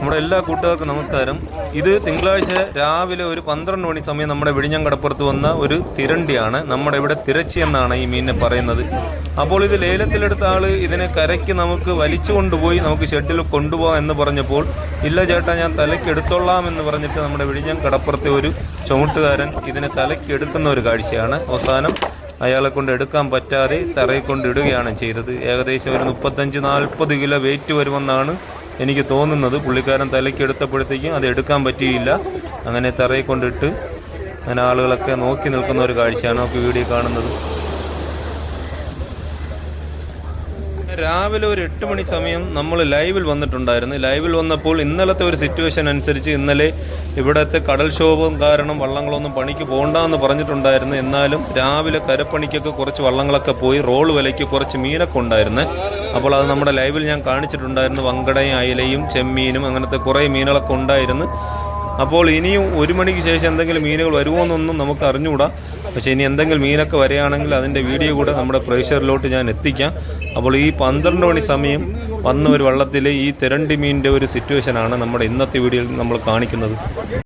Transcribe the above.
നമ്മുടെ എല്ലാ കൂട്ടുകാർക്കും നമസ്കാരം. ഇത് തിങ്കളാഴ്ച രാവിലെ ഒരു പന്ത്രണ്ട് മണി സമയം നമ്മുടെ വിഴിഞ്ഞം കടപ്പുറത്ത് വന്ന ഒരു തിരണ്ടിയാണ്. നമ്മുടെ ഇവിടെ തിരച്ചി എന്നാണ് ഈ മീനിനെ പറയുന്നത്. അപ്പോൾ ഇത് ലേലത്തിലെടുത്ത ആൾ ഇതിനെ കരയ്ക്ക് നമുക്ക് വലിച്ചു കൊണ്ടുപോയി നമുക്ക് ഷെഡിൽ കൊണ്ടുപോകാം എന്ന് പറഞ്ഞപ്പോൾ ഇല്ല ചേട്ടാ ഞാൻ തലയ്ക്ക് എടുത്തോളാം എന്ന് പറഞ്ഞിട്ട് നമ്മുടെ വിഴിഞ്ഞം കടപ്പുറത്തെ ഒരു ചുമട്ടുകാരൻ ഇതിനെ തലയ്ക്ക് എടുക്കുന്ന ഒരു കാഴ്ചയാണ്. അവസാനം അയാളെ കൊണ്ട് എടുക്കാൻ പറ്റാതെ തറയിൽ കൊണ്ടിടുകയാണ് ചെയ്തത്. ഏകദേശം ഒരു മുപ്പത്തഞ്ച് നാൽപ്പത് കിലോ വെയിറ്റ് വരുമെന്നാണ് എനിക്ക് തോന്നുന്നത് പുള്ളിക്കാരൻ തലയ്ക്ക് എടുത്തപ്പോഴത്തേക്കും അത് എടുക്കാൻ പറ്റിയില്ല. അങ്ങനെ തറയിൽ കൊണ്ടിട്ട് അങ്ങനെ ആളുകളൊക്കെ നോക്കി നിൽക്കുന്ന ഒരു കാഴ്ചയാണ് നമുക്ക് വീഡിയോ കാണുന്നത്. രാവിലെ ഒരു എട്ട് മണി സമയം നമ്മൾ ലൈവിൽ വന്നിട്ടുണ്ടായിരുന്നു. ലൈവിൽ വന്നപ്പോൾ ഇന്നലത്തെ ഒരു സിറ്റുവേഷൻ അനുസരിച്ച് ഇന്നലെ ഇവിടുത്തെ കടൽക്ഷോഭം കാരണം വള്ളങ്ങളൊന്നും പണിക്ക് പോകണ്ടെന്ന് പറഞ്ഞിട്ടുണ്ടായിരുന്നു. എന്നാലും രാവിലെ കരപ്പണിക്കൊക്കെ കുറച്ച് വള്ളങ്ങളൊക്കെ പോയി റോൾ വിലയ്ക്ക് കുറച്ച് മീനൊക്കെ ഉണ്ടായിരുന്നു. അപ്പോൾ അത് നമ്മുടെ ലൈവിൽ ഞാൻ കാണിച്ചിട്ടുണ്ടായിരുന്നു. വങ്കടയും അയലയും ചെമ്മീനും അങ്ങനത്തെ കുറേ മീനുകളൊക്കെ ഉണ്ടായിരുന്നു. അപ്പോൾ ഇനിയും ഒരു മണിക്ക് ശേഷം എന്തെങ്കിലും മീനുകൾ വരുമോ എന്നൊന്നും നമുക്ക് അറിഞ്ഞുകൂടാ. പക്ഷേ ഇനി എന്തെങ്കിലും മീനൊക്കെ വരികയാണെങ്കിൽ അതിന്റെ വീഡിയോ കൂടെ നമ്മുടെ പ്രേക്ഷകരിലോട്ട് ഞാൻ എത്തിക്കാം. അപ്പോൾ ഈ പന്ത്രണ്ട് മണി സമയം വന്ന ഒരു വള്ളത്തിൽ ഈ തിരണ്ടി മീനിന്റെ ഒരു സിറ്റുവേഷനാണ് നമ്മുടെ ഇന്നത്തെ വീഡിയോയിൽ നമ്മൾ കാണിക്കുന്നത്.